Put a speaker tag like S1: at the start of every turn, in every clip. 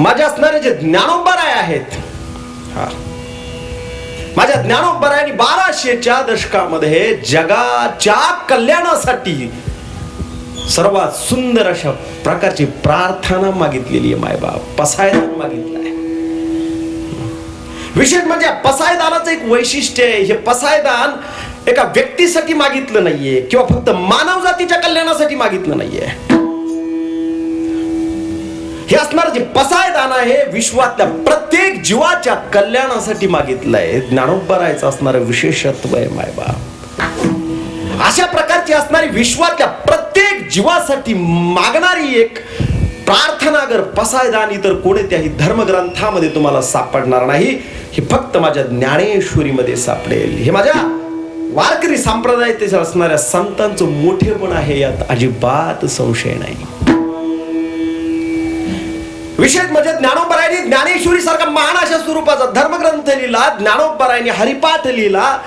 S1: माझे असणारे जे ज्ञानोबराय आहेत माझ्या ज्ञानोबरायांनी बाराशेच्या दशकामध्ये जगाच्या कल्याणासाठी सर्वात सुंदर अशा प्रकारची प्रार्थना मागितलेली आहे मायबाप पसायदान मागितलाय विशेष म्हणजे पसायदानाचं एक वैशिष्ट्य आहे. हे पसायदान एका व्यक्तीसाठी मागितलं नाहीये किंवा फक्त मानव जातीच्या कल्याणासाठी मागितलं नाहीये. हे असणार जे पसायदान आहे विश्वातल्या प्रत्येक जीवाच्या कल्याणासाठी मागितलंय. ज्ञानोबरायचं असणारं विशेषत्व आहे मायबाप अशा प्रकारची असणारी विश्वातल्या प्रत्येक जीवासाठी मागणारी एक प्रार्थना जर पसायदान इतर कोणत्याही धर्मग्रंथामध्ये तुम्हाला सापडणार नाही. हे फक्त माझ्या ज्ञानेश्वरीमध्ये सापडेल. हे माझ्या वारकरी संप्रदायात असणाऱ्या संतांचं मोठेपण आहे यात अजिबात संशय नाही. विशेष म्हणजे ज्ञानोपरायणी ज्ञानेश्वरी सारखा महान अशा स्वरूपाचा धर्मग्रंथ लिहिला ज्ञानोपरायणी हरिपाठ लिहिला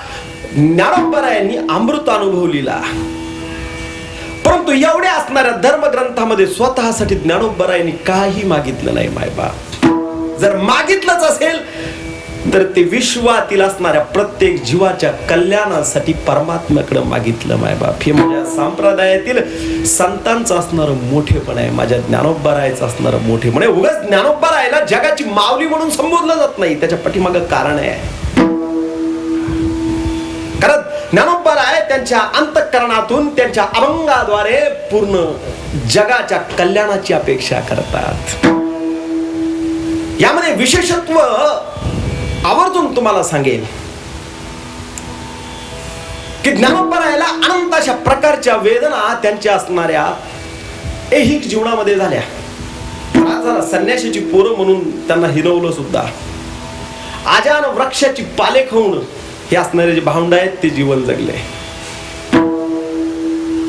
S1: ज्ञानोबरायांनी अमृत अनुभव लिहिला. परंतु एवढ्या असणाऱ्या धर्मग्रंथामध्ये स्वतःसाठी ज्ञानोबरायांनी काही मागितलं नाही मायबा जर मागितलंच असेल तर ते विश्वातील असणाऱ्या प्रत्येक जीवाच्या कल्याणासाठी परमात्म्याकडे मागितलं मायबाप हे माझ्या संप्रदायातील संतांचं असणारं मोठेपण आहे. माझ्या ज्ञानोबरायचं असणारं मोठेपण आहे उगाच ज्ञानोबरायला जगाची माऊली म्हणून संबोधलं जात नाही. त्याच्या पाठीमागं कारण आहे. कारण ज्ञानोबराय त्यांच्या अंतःकरणातून त्यांच्या अभंगाद्वारे पूर्ण जगाच्या कल्याणाची अपेक्षा करतात. यामध्ये विशेषत्व आवर्जून तुम्हाला सांगेल की ज्ञानोबरायला अनंत अशा प्रकारच्या वेदना त्यांच्या असणाऱ्या ऐहिक जीवनामध्ये झाल्या. राजाला झाला संन्याशाची पोरं म्हणून त्यांना हिरवलं सुद्धा. आजान वृक्षाची पाले खाऊन हे असणारे जे भावंड आहेत ते जीवन जगले.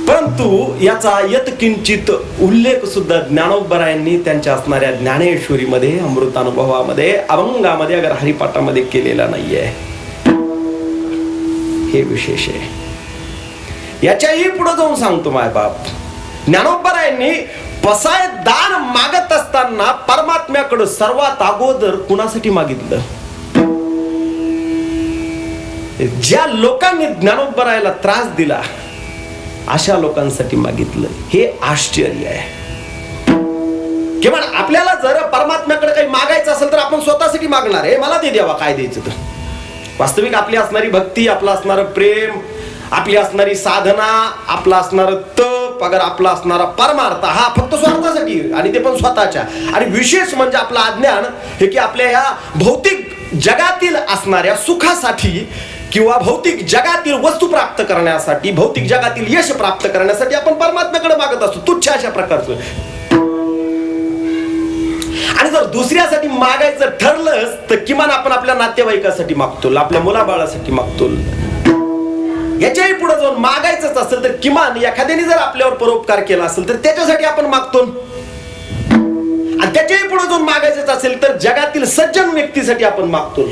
S1: परंतु याचा यत्किंचित उल्लेख सुद्धा ज्ञानोबरायांनी त्यांच्या असणाऱ्या ज्ञानेश्वरीमध्ये अमृतानुभवामध्ये अभंगामध्ये अगर हरिपाठामध्ये केलेला नाहीये. हे विशेष आहे. याच्याही पुढे जाऊन सांगतो माय बाप. ज्ञानोबरायांनी पसाय दान मागत असताना परमात्म्याकडं सर्वात अगोदर कुणासाठी मागितलं? ज्या लोकांनी ज्ञानोबरायला त्रास दिला अशा लोकांसाठी मागितलं. हे आश्चर्य आहे. किमान आपल्याला जर परमात्म्याकडे काही मागायचं असेल तर आपण स्वतःसाठी मागणार आहे. मला ते द्यावा काय द्यायचं तर. वास्तविक आपली असणारी भक्ती आपलं असणारं प्रेम आपली असणारी साधना आपला असणार तप अगर आपला असणारा परमार्थ हा फक्त स्वार्थासाठी आणि ते पण स्वतःच्या. आणि विशेष म्हणजे आपलं अज्ञान हे की आपल्या ह्या भौतिक जगातील असणाऱ्या सुखासाठी किंवा भौतिक जगातील वस्तू प्राप्त करण्यासाठी भौतिक जगातील यश प्राप्त करण्यासाठी आपण परमात्म्याकडे मागत असतो. तुच्छ अशा प्रकारचं. आणि जर दुसऱ्यासाठी मागायचं ठरलंच तर किमान आपण आपल्या नातेवाईकासाठी मागतो आपल्या मुलाबाळासाठी मागतो याच्याही पुढे जाऊन मागायचंच असेल तर किमान एखाद्याने जर आपल्यावर परोपकार केला असेल तर त्याच्यासाठी आपण मागतो आणि त्याच्याही पुढे जाऊन मागायचंच असेल तर जगातील सज्जन व्यक्तीसाठी आपण मागतो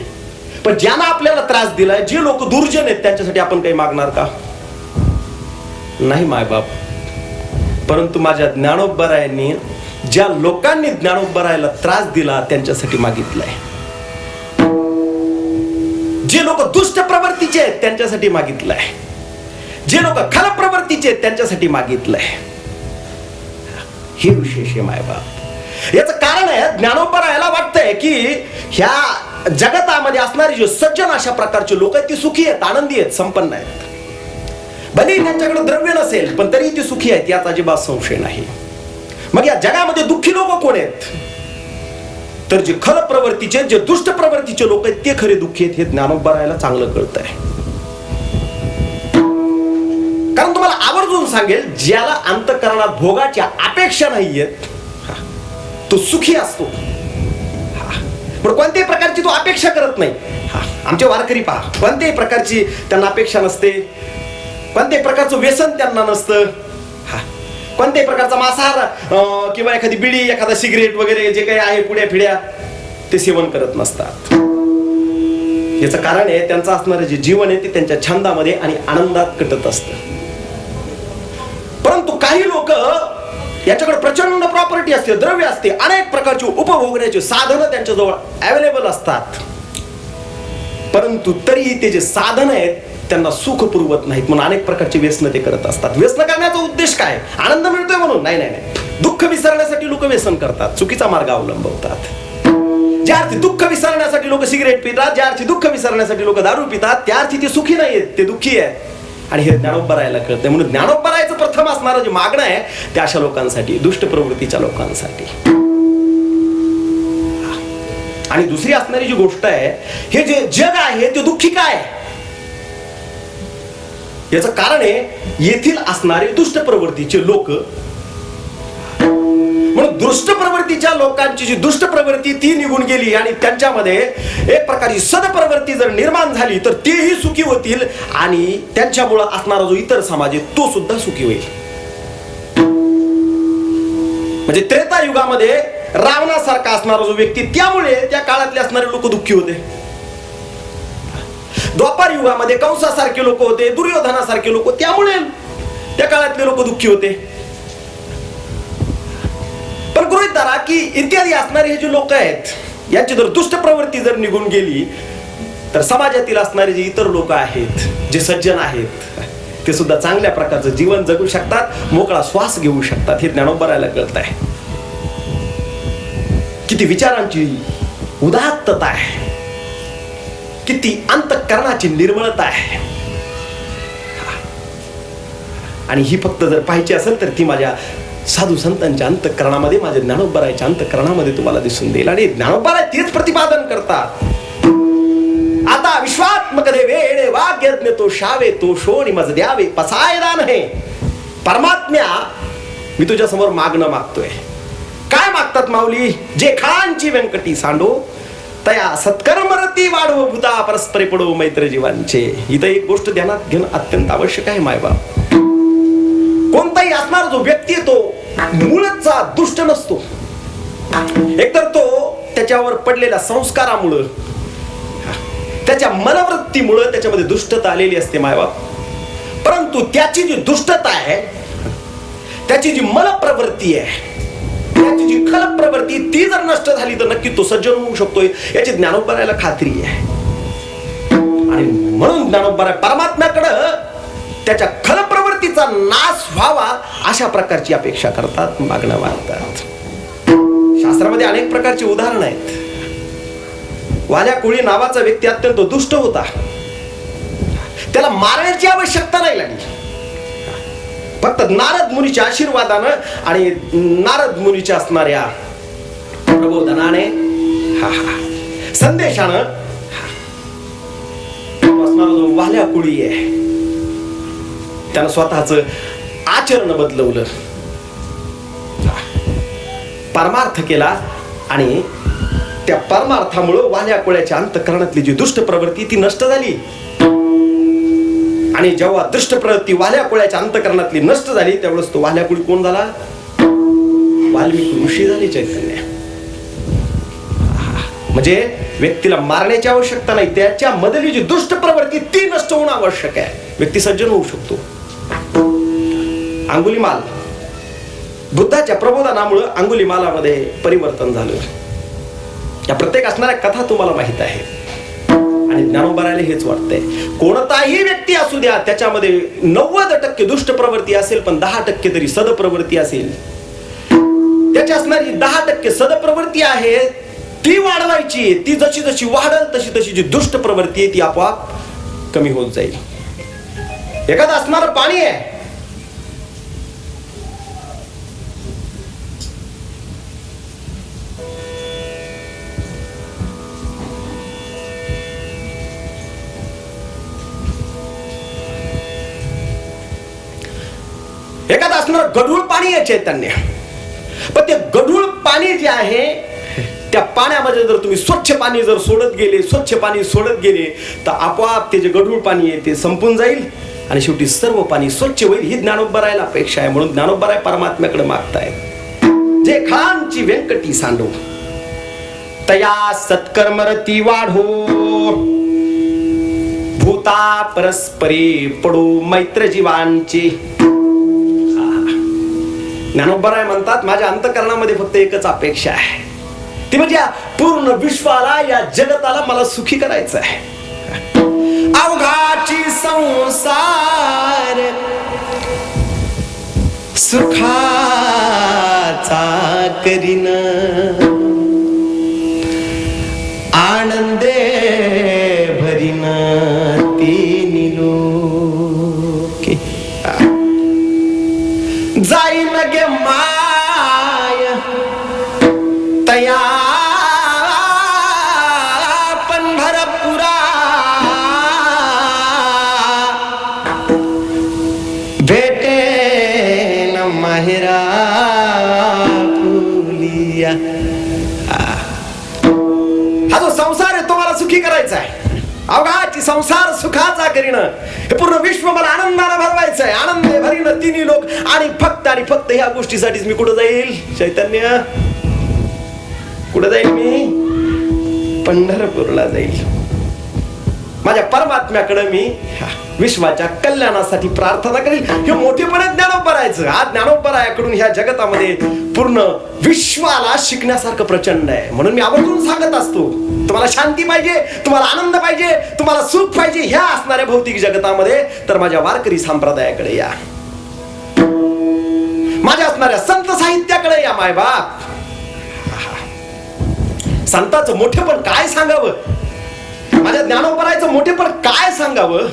S1: पण ज्यांना आपल्याला त्रास दिलाय जे लोक दुर्जन आहेत त्यांच्यासाठी आपण काही मागणार का? नाही मायबाप परंतु माझ्या ज्ञानोबरायांनी ज्या लोकांनी ज्ञानोबरायला त्रास दिला त्यांच्यासाठी मागितलंय. जे लोक दुष्ट प्रवृत्तीचे आहेत त्यांच्यासाठी मागितलंय. जे लोक खल प्रवृत्तीचे आहेत त्यांच्यासाठी मागितलंय. हे विशेष आहे मायबाप याचं कारण आहे ज्ञानोबरायला वाटतंय की ह्या जगतामध्ये असणारे जे सज्जन अशा प्रकारचे लोक आहेत ती सुखी आहेत आनंदी आहेत संपन्न आहेत. भले त्यांच्याकडे द्रव्य नसेल पण तरी ती सुखी आहेत याचा अजिबात संशय नाही. मग या जगामध्ये दुःखी लोक कोण आहेत? तर जे खर प्रवृत्तीचे जे दुष्ट प्रवृत्तीचे लोक आहेत ते खरे दुःखी आहेत हे ज्ञानोबरायला चांगलं कळत आहे कारण तुम्हाला आवर्जून सांगेल ज्याला अंतकरणात भोगाच्या अपेक्षा नाहीयेत तो सुखी असतो. पण कोणत्याही प्रकारची तो अपेक्षा करत नाही. हा आमचे वारकरी पहा कोणत्याही प्रकारची त्यांना अपेक्षा नसते. कोणत्याही प्रकारचं व्यसन त्यांना नसतं. हा कोणत्याही प्रकारचा मांसाहार किंवा एखादी बिडी एखादा सिगरेट वगैरे जे काही आहे पुड्या फिड्या ते सेवन करत नसतात. याचं कारण आहे त्यांचं असणारं जे जीवन आहे ते त्यांच्या छंदामध्ये आणि आनंदात कटत असतं. परंतु काही लोक याच्याकडे प्रचंड प्रॉपर्टी असते द्रव्य असते अनेक प्रकारची उपभोगण्याची साधनं त्यांच्याजवळ अवेलेबल असतात. परंतु तरी ते जे साधन आहेत त्यांना सुख पुरवत नाहीत म्हणून अनेक प्रकारचे व्यसन ते करत असतात. व्यसन करण्याचा उद्देश काय? आनंद मिळतोय म्हणून? नाही नाही नाही. दुःख विसरण्यासाठी लोक व्यसन करतात. चुकीचा मार्ग अवलंबवतात. ज्या अर्थी दुःख विसरण्यासाठी लोक सिगरेट पितात ज्या अर्थी दुःख विसरण्यासाठी लोक दारू पितात त्या अर्थी ते सुखी नाही आहेत ते दुःखी आहेत. आणि हे ज्ञानोबरायला कळतंय. म्हणून ज्ञानोबरायचं प्रथम असणारं जे मागणं आहे ते अशा लोकांसाठी दुष्ट प्रवृत्तीच्या लोकांसाठी. आणि दुसरी असणारी जी गोष्ट आहे हे जे जग आहे ते दुःखी काय? याचं कारण आहे येथील असणारे दुष्ट प्रवृत्तीचे लोक म्हणून दुष्ट प्रवृत्तीच्या लोकांची जी दुष्ट प्रवृत्ती ती निघून गेली आणि त्यांच्यामध्ये एक प्रकारची सदप्रवृत्ती जर निर्माण झाली तर तेही सुखी होतील आणि त्यांच्यामुळं असणारा जो इतर समाज आहे तो सुद्धा सुखी होईल. म्हणजे त्रेता युगामध्ये रावणासारखा असणारा जो व्यक्ती त्यामुळे त्या काळातले असणारे लोक दुःखी होते. द्वापार युगामध्ये कंसासारखे लोक होते दुर्योधनासारखे लोक त्यामुळे त्या काळातले लोक दुःखी होते. पण गृहित धरा की इत्यादी असणारे हे जे लोक आहेत यांची जर दुष्ट प्रवृत्ती जर निघून गेली तर समाजातील असणारे जे इतर लोक आहेत जे सज्जन आहेत ते सुद्धा चांगल्या प्रकारचं जीवन जगू शकतात मोकळा श्वास घेऊ शकतात हे ज्ञानोबरायला कळत आहे किती विचारांची उदात्तता आहे. किती अंतकरणाची निर्मळता आहे. आणि ही फक्त जर पाहिजे असेल तर ती माझ्या साधू संतांच्या अंतकरणामध्ये माझ्या ज्ञानोबरायच्या अंतकरणामध्ये तुम्हाला दिसून देईल. आणि ज्ञानोबराय तेच प्रतिपादन करतात. आता विश्वात्मक दे वेळे वाग्यज्ञ तो शावे तो शोणी मज द्यावे पसायला हे. परमात्म्या मी तुझ्या समोर मागणं मागतोय. काय मागतात माऊली? जे खांची व्यंकटी सांडो तया सत्कर्मरती वाढव भूता परस्परे पडो मैत्र जीवांचे. इथं एक गोष्ट ध्यानात घेणं अत्यंत आवश्यक आहे मायबाप. कोणताही असणार जो व्यक्ती तो मूळचा दुष्ट नसतो. एकतर तो त्याच्यावर पडलेल्या संस्कारामुळं त्याच्या मनवृत्तीमुळं त्याच्यामध्ये दुष्टता आलेली असते मायबाप. परंतु त्याची जी दुष्टता आहे त्याची जी मनप्रवृत्ती आहे त्याची जी खल प्रवृत्ती ती जर नष्ट झाली तर नक्की तो सज्जन होऊ शकतोय याची ज्ञानोबरायला खात्री आहे. आणि म्हणून ज्ञानोबराय परमात्म्याकडं त्याच्या खल तिचा नाश व्हावा अशा प्रकारची अपेक्षा करतात मागणं मागतात. शास्त्रामध्ये अनेक प्रकारची उदाहरणं आहेत. वाल्या कोळी नावाचा व्यक्ती अत्यंत दुष्ट होता. त्याला मारण्याची आवश्यकता नाही लागली. फक्त नारद मुनीच्या आशीर्वादानं आणि नारद मुनीच्या असणाऱ्या प्रबोधनाने हा हा संदेशानं वाल्या कुळी आहे त्यानं स्वतःच आचरण बदलवलं. परमार्थ केला आणि त्या परमार्थामुळं वाल्या कोळ्याच्या अंतकरणातली जी दुष्ट प्रवृत्ती ती नष्ट झाली. आणि जेव्हा दृष्ट प्रवृत्ती वाल्या कोळ्याच्या अंतकरणातली नष्ट झाली त्यावेळेस तो वाल्या कोळी कोण झाला? वाल्मिकी ऋषी झाली चैतन्य. म्हणजे व्यक्तीला मारण्याची आवश्यकता नाही त्याच्या मधली जी दुष्ट प्रवृत्ती ती नष्ट होणं आवश्यक आहे. व्यक्ती सज्जन होऊ शकतो. अंगुलीमाल. बुद्धाच्या प्रबोधनामुळं अंगुलीमालामध्ये परिवर्तन झालं. या प्रत्येक असणाऱ्या कथा तुम्हाला माहीत आहे. आणि ज्ञानोबरायला हेच वाटतंय. कोणताही व्यक्ती असू द्या त्याच्यामध्ये नव्वद टक्के दुष्ट प्रवृत्ती असेल पण दहा टक्के तरी सदप्रवृत्ती असेल. त्याची असणारी दहा टक्के सदप्रवृत्ती आहे ती वाढवायची. ती जशी जशी वाढल तशी तशी जी दुष्ट प्रवृत्ती आहे ती आपोआप कमी होत जाईल. एखादं असणारं पाणी आहे गढूळ पाणी आहे चैतन्य. पण ते गढूळ पाणी जे आहे त्या पाण्यामध्ये जर तुम्ही स्वच्छ पाणी जर सोडत गेले स्वच्छ पाणी सोडत गेले तर आपोआप ते जे गढूळ पाणी आहे ते संपून जाईल आणि शेवटी सर्व पाणी स्वच्छ होईल ही ज्ञानोबरायला अपेक्षा आहे म्हणून ज्ञानोबराय परमात्म्याकडे मागताय. जे खानची व्यंकटी सांडो तया सत्कर्मरती वाढो. भूता परस्परे पडो मैत्र जीवांचे ज्ञानोबराय म्हणतात माझ्या अंतकरणामध्ये फक्त एकच अपेक्षा आहे. ती म्हणजे पूर्ण विश्वाला या जगताला मला सुखी करायचं आहे. अवघाची संसार सुखाचा करीन. करीनं हे पूर्ण विश्व मला आनंदाने भरवायचं आहे आनंद भरीनं तिन्ही लोक आणि फक्त आणि फक्त ह्या गोष्टीसाठीच मी कुठं जाईल? चैतन्य? कुठं जाईल मी? पंढरपूरला जाईल. माझ्या परमात्म्याकडे मी विश्वाच्या कल्याणासाठी प्रार्थना करेल. हे मोठेपणे ज्ञानोपरायचं. हा ज्ञानोपरायाकडून ह्या जगतामध्ये पूर्ण विश्वाला शिकण्यासारखं प्रचंड आहे. म्हणून मी आवर्जून सांगत असतो तुम्हाला शांती पाहिजे तुम्हाला आनंद पाहिजे तुम्हाला सुख पाहिजे ह्या असणाऱ्या भौतिक जगतामध्ये तर माझ्या वारकरी संप्रदायाकडे या. माझ्या असणाऱ्या संत साहित्याकडे या मायबाप. संताचं मोठेपण काय सांगावं? माझ्या ज्ञानोपरायचं मोठेपण काय सांगावं?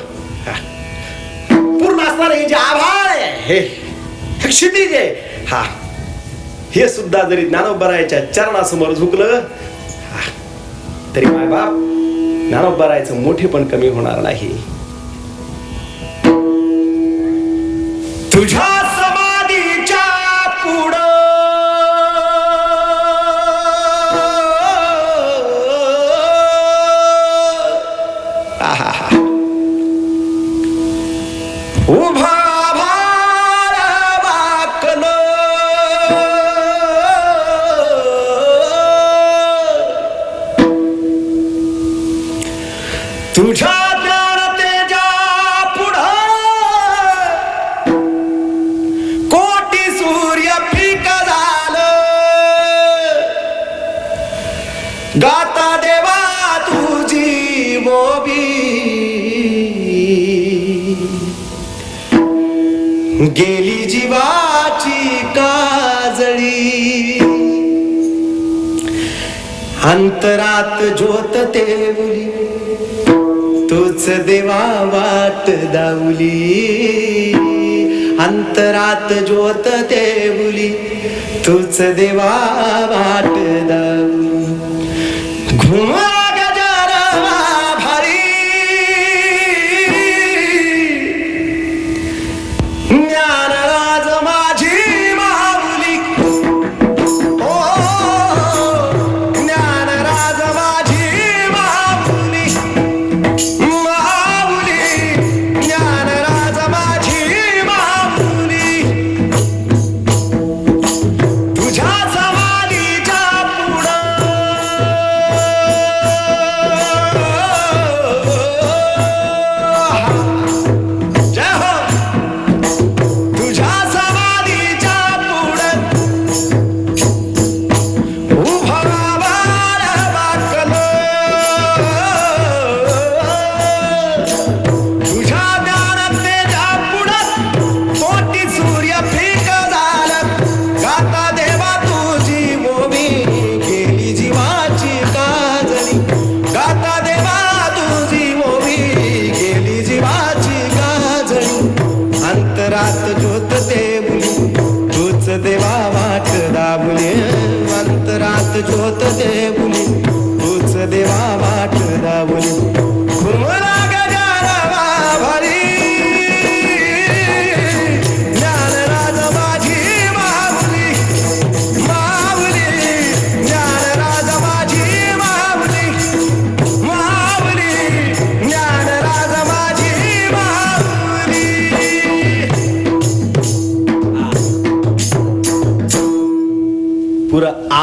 S1: पूर्ण असणार हे जे आभाळ आहे हे क्षितिज आहे. हा. हे सुद्धा जरी ज्ञानोबरायच्या चरणासमोर झुकलं हा, तरी मायबाप ज्ञानोबरायचं मोठेपण कमी होणार नाही. गाता देवा तुझी मोबी गेली जीवाची काजळी। अंतरात ज्योत तेवली। तूच देवा वाट दावली। अंतरात ज्योत तेवली। तूच देवा वाट दावली। Whoa!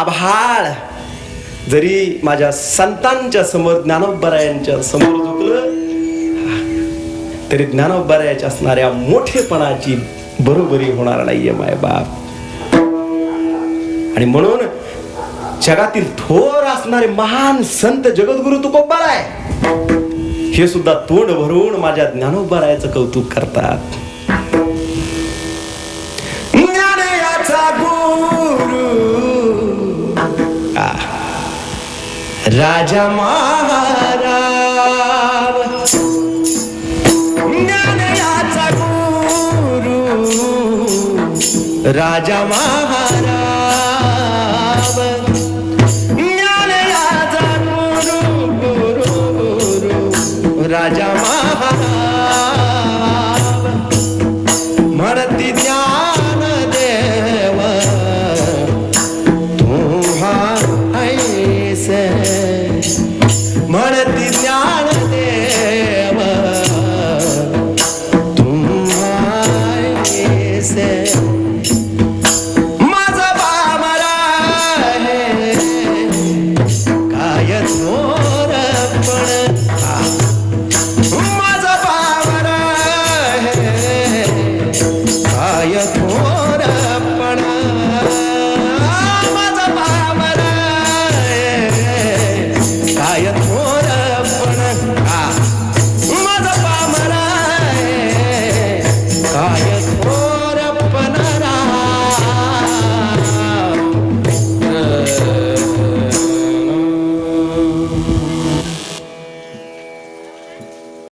S1: आभाळ. जरी माझ्या संतांच्या समोर ज्ञानोबरायांच्या समोर झुकलं तरी ज्ञानोबरायाच्या असणाऱ्या मोठेपणाची बरोबरी होणार नाहीये माय बाप. आणि म्हणून जगातील थोर असणारे महान संत जगद्गुरु तुकोबार आहे. हे सुद्धा तोंड भरून माझ्या ज्ञानोबरायाचं कौतुक करतात. ज्ञान याचा गुण राजा महाराव ज्ञानयाचा गुरु राजा महाराव ज्ञानयाचा गुरु गुरु गुरु राजा